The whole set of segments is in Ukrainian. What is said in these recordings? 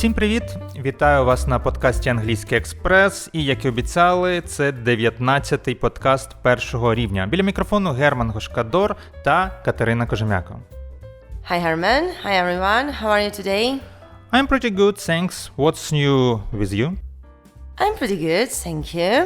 Всім привіт! Вітаю вас на подкасті Англійський Експрес. І як і обіцяли, це 19-й подкаст першого рівня. Біля мікрофону Герман Гошкадор та Катерина Кожемяко. Hi Herman, hi everyone, how are you today? I'm pretty good, thanks. What's new with you? I'm pretty good, thank you.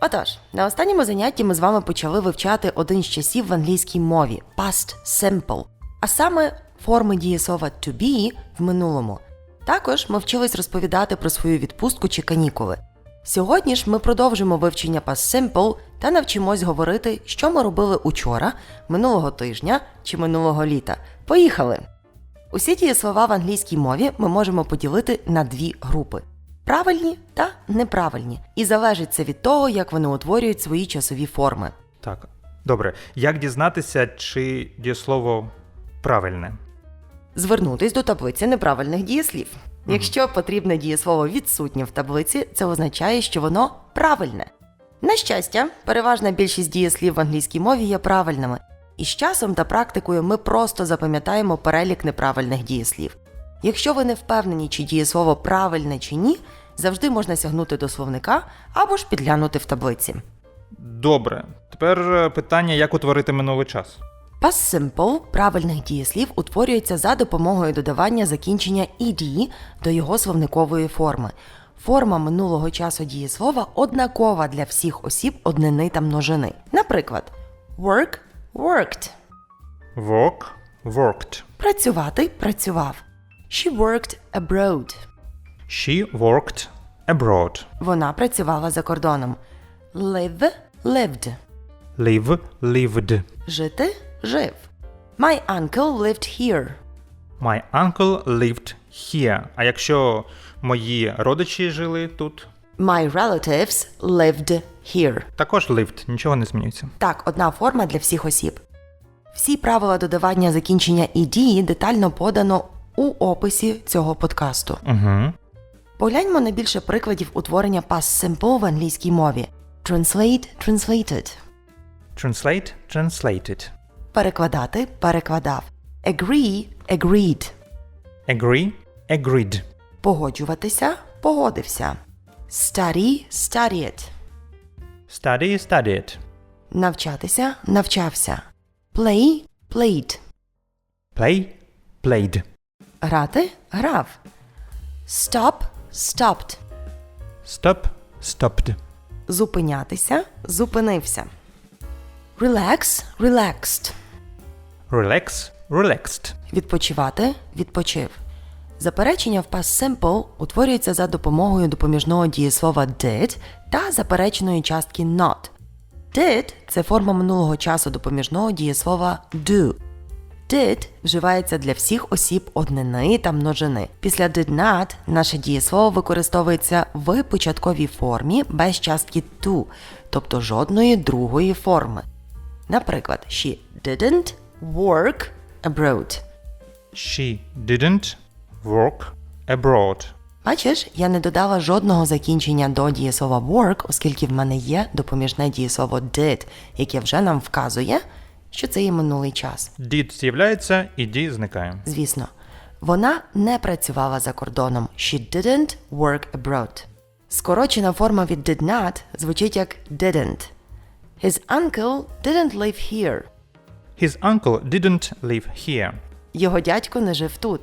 Отож, на останньому занятті ми з вами почали вивчати один з часів в англійській мові past simple, а саме форми дієслова to be в минулому. Також ми вчились розповідати про свою відпустку чи канікули. Сьогодні ж ми продовжимо вивчення past simple та навчимось говорити, що ми робили учора, минулого тижня чи минулого літа. Поїхали! Усі дієслова в англійській мові ми можемо поділити на дві групи: правильні та неправильні. І залежить це від того, як вони утворюють свої часові форми. Так, добре. Як дізнатися, чи дієслово правильне? Звернутись до таблиці неправильних дієслів. Якщо потрібне дієслово відсутнє в таблиці, це означає, що воно правильне. На щастя, переважна більшість дієслів в англійській мові є правильними, і з часом та практикою ми просто запам'ятаємо перелік неправильних дієслів. Якщо ви не впевнені, чи дієслово правильне чи ні, завжди можна сягнути до словника або ж підглянути в таблиці. Добре. Тепер е, питання, як утворити минулий час. Past simple правильних дієслів утворюється за допомогою додавання закінчення «ed» до його словникової форми. Форма минулого часу дієслова однакова для всіх осіб однини та множини. Наприклад, work – worked, Work, worked. працювати – працював. She worked abroad. She worked abroad. Вона працювала за кордоном. Live – lived. Live, lived. Жити – жив. My uncle lived here. My uncle lived here. А якщо мої родичі жили тут, My relatives lived here. також lived, нічого не змінюється. Так, одна форма для всіх осіб. Всі правила додавання закінчення «ed» детально подано у описі цього подкасту. Угу. Погляньмо на більше прикладів утворення past simple в англійській мові. Translate – translated. Translate, translated. Перекладати – перекладав. Agree – agreed. Agree, agreed. Погоджуватися – погодився. Study – studied. Study, studied. Навчатися – навчався. Play – played. Play, played. Грати – грав. Stop – stopped. Stop, stopped. Зупинятися – зупинився. Relax – relaxed. Relax, relaxed. Відпочивати – відпочив. Заперечення в past simple утворюється за допомогою допоміжного дієслова did та запереченої частки not. Did – це форма минулого часу допоміжного дієслова do. Did вживається для всіх осіб однини та множини. Після did not наше дієслово використовується в початковій формі без частки to, тобто жодної другої форми. Наприклад, she didn't work abroad. She didn't work abroad. Бачиш, я не додала жодного закінчення до дієслова work, оскільки в мене є допоміжне дієслово did, яке вже нам вказує, що це є минулий час. Did з'являється і D зникає. Звісно, вона не працювала за кордоном. She didn't work abroad. Скорочена форма від did not звучить як didn't. His uncle didn't live here. His uncle didn't live here. Його дядько не жив тут.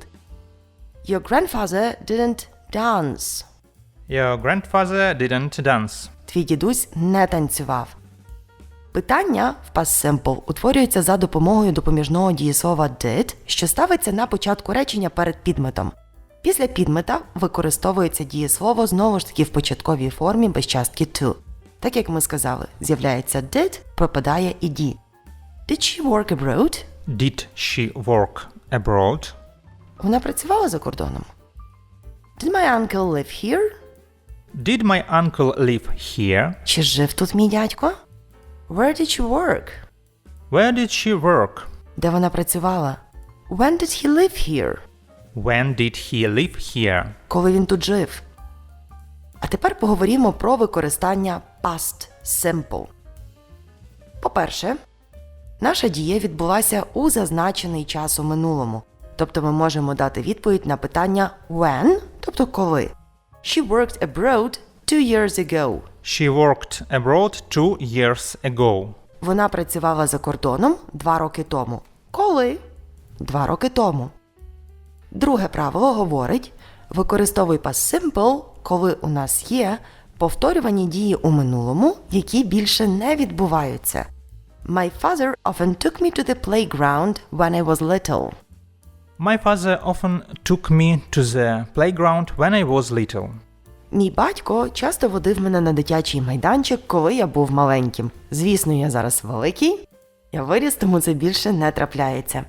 Your grandfather didn't dance. Your grandfather didn't dance. Твій дідусь не танцював. Питання в past simple утворюється за допомогою допоміжного дієслова did, що ставиться на початку речення перед підметом. Після підмета використовується дієслово знову ж таки в початковій формі без частки to. Так як ми сказали, з'являється did, пропадає ed. Did she work abroad? Did she work abroad? Вона працювала за кордоном. Did my uncle live here? Did my uncle live here? Чи жив тут мій дядько? Where did she work? Where did she work? Де вона працювала? When did he live here? When did he live here? Коли він тут жив? А тепер поговоримо про використання past simple. По-перше, наша дія відбулася у зазначений час у минулому. Тобто ми можемо дати відповідь на питання when, тобто коли. She worked abroad two years ago. She worked abroad two years ago. Вона працювала за кордоном два роки тому. Коли? Два роки тому. Друге правило говорить: використовуй past simple, коли у нас є повторювані дії у минулому, які більше не відбуваються. My father often took me to the playground when I was little. My father often took me to the playground when I was little. Мій батько часто водив мене на дитячий майданчик, коли я був маленьким. Звісно, я зараз великий, я виріс, тому це більше не трапляється.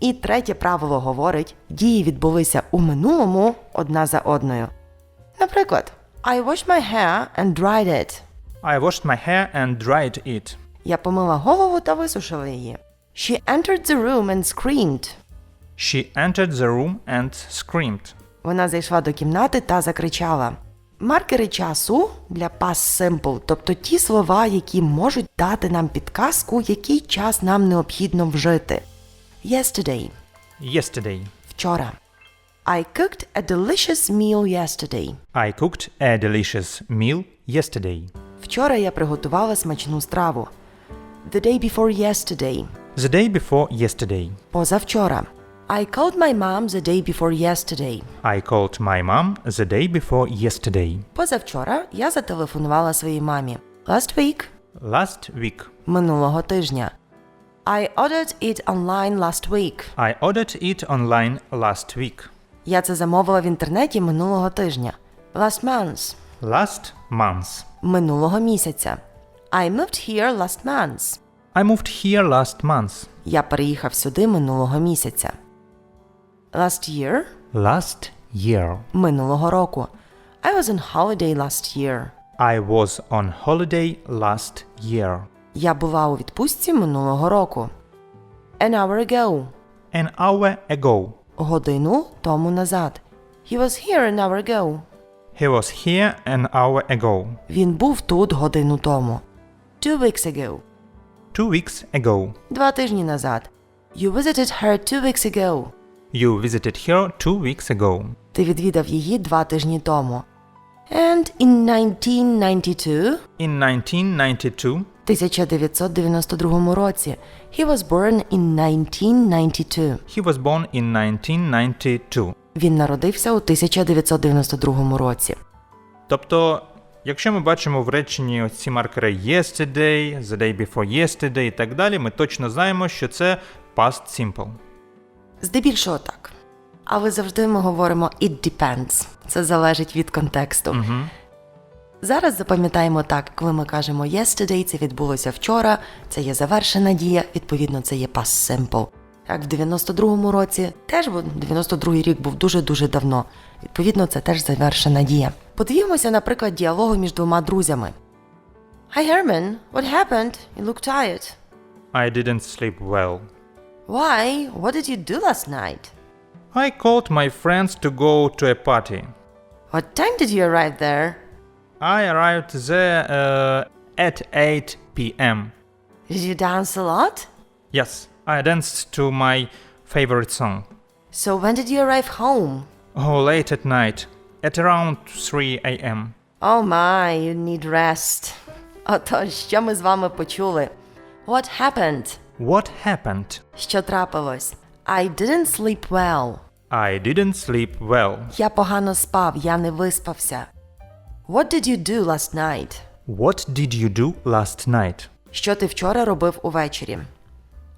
І третє правило говорить: дії відбулися у минулому одна за одною. Наприклад, I washed my hair and dried it. I washed my hair and dried it. Я помила голову та висушила її. She entered the room and screamed. She entered the room and screamed. Вона зайшла до кімнати та закричала. Маркери часу для past simple, тобто ті слова, які можуть дати нам підказку, який час нам необхідно вжити. Yesterday Yesterday. вчора. I cooked a delicious meal yesterday. I cooked a delicious meal yesterday. Вчора я приготувала смачну страву. The day before yesterday. The day before yesterday. Позавчора. I called my mom the day before yesterday. I called my mom the day before yesterday. Позавчора я зателефонувала своїй мамі. Last week Last week. минулого тижня. I ordered it online last week. I ordered it online last week. Я це замовила в інтернеті минулого тижня. Last month. Last month. Минулого місяця. I moved here last month. I moved here last month. Я переїхав сюди минулого місяця. Last year Last year. минулого року. I was on holiday last year. I was on holiday last year. Я була у відпустці минулого року. An hour ago. An hour ago. Годину тому назад. He was here an hour ago. He was here an hour ago. Він був тут годину тому. Two weeks ago. Two weeks ago. Два тижні назад. You visited her two weeks ago. You visited her two weeks ago. Ти відвідав її два тижні тому. And in 1992, In 1992, 1992 році, he was born in 1992. he was born in 1992. Він народився у 1992 році. Тобто, якщо ми бачимо в реченні ці маркери yesterday, the day before yesterday і так далі, ми точно знаємо, що це past simple. Здебільшого так. Але завжди ми говоримо it depends. Це залежить від контексту. Зараз запам'ятаємо так, коли ми кажемо yesterday, це відбулося вчора, це є завершена дія, відповідно, це є past simple. Так, в 92-му році теж бо 92-й рік був дуже-дуже давно. Відповідно, це теж завершена дія. Подивімося, наприклад, діалогу між двома друзями. Hi Herman, what happened? You look tired. I didn't sleep well. Why? What did you do last night? I called my friends to go to a party. What time did you arrive there? I arrived there uh, at 8 p.m. Did you dance a lot? Yes, I danced to my favorite song. So when did you arrive home? Oh, late at night, at around 3 a.m. Oh my, you need rest. Отож, що ми з вами почули? What happened? What happened? Що трапилось? I didn't sleep well. I didn't sleep well. Я погано спав, я не виспався. What did you do last night? What did you do last night? Що ти вчора робив увечері?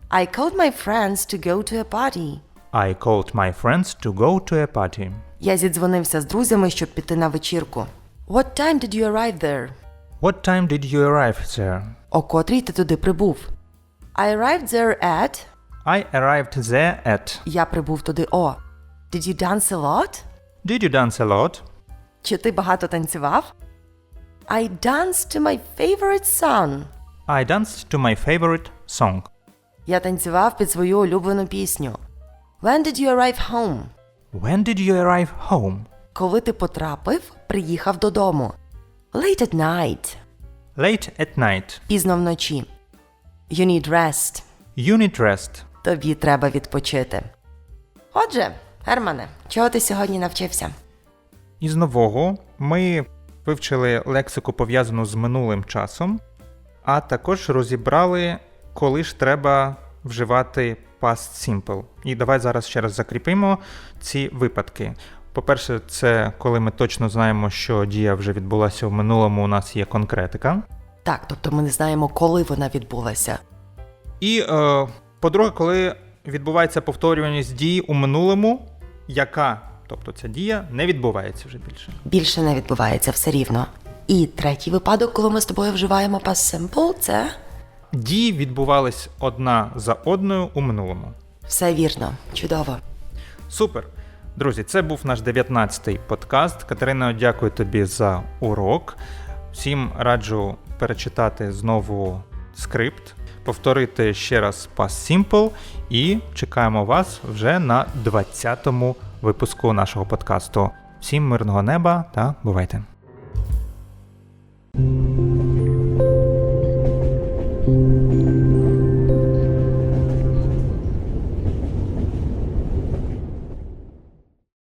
I called my friends to go to a party. I called my friends to go to a party. Я зідзвонився з друзями, щоб піти на вечірку. What time did you arrive there? What time did you arrive there? О котрій ти туди прибув? I arrived there at... I arrived there at. Я прибув туди о. Did you dance a lot? Did you dance a lot? Чи ти багато танцював? I danced to my favorite song. I danced to my favorite song. Я танцював під свою улюблену пісню. When did you arrive home? When did you arrive home? Коли ти потрапив, приїхав додому. Late at night. Late at night. Пізно вночі. You need rest. You need rest. Тобі треба відпочити. Отже, Германе, чого ти сьогодні навчився? Із нового ми вивчили лексику пов'язану з минулим часом, а також розібрали, коли ж треба вживати past simple. І давай зараз ще раз закріпимо ці випадки. По-перше, це коли ми точно знаємо, що дія вже відбулася в минулому, у нас є конкретика. Так, тобто ми не знаємо, коли вона відбулася. І, е, по-друге, коли відбувається повторюваність дії у минулому, яка, тобто ця дія, не відбувається вже більше. Більше не відбувається все рівно. І третій випадок, коли ми з тобою вживаємо past simple, це Дії відбувались одна за одною у минулому. все вірно, чудово. Супер! Друзі, це був наш 19-й подкаст. Катерина, дякую тобі за урок. Всім раджу перечитати знову скрипт, повторити ще раз Past Simple і чекаємо вас вже на 20-му випуску нашого подкасту. Всім мирного неба та бувайте!